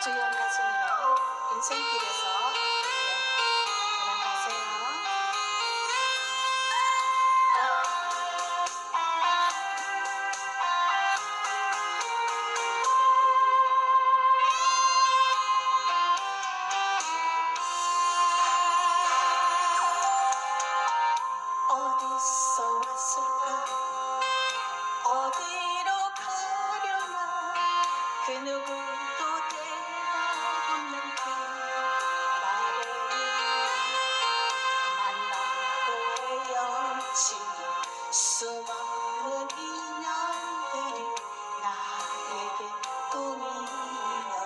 조영아 손님의 인생길에서 수많은 인연들이 나에게 꿈이었구나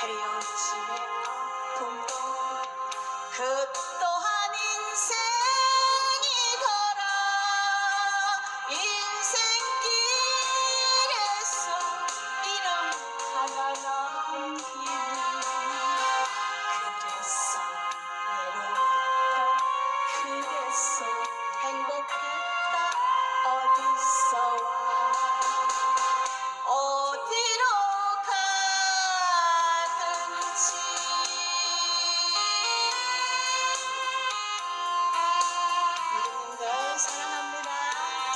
헤어짐의 아픔도 그 또한 인생.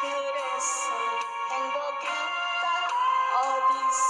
그래서 행복했다. 어디서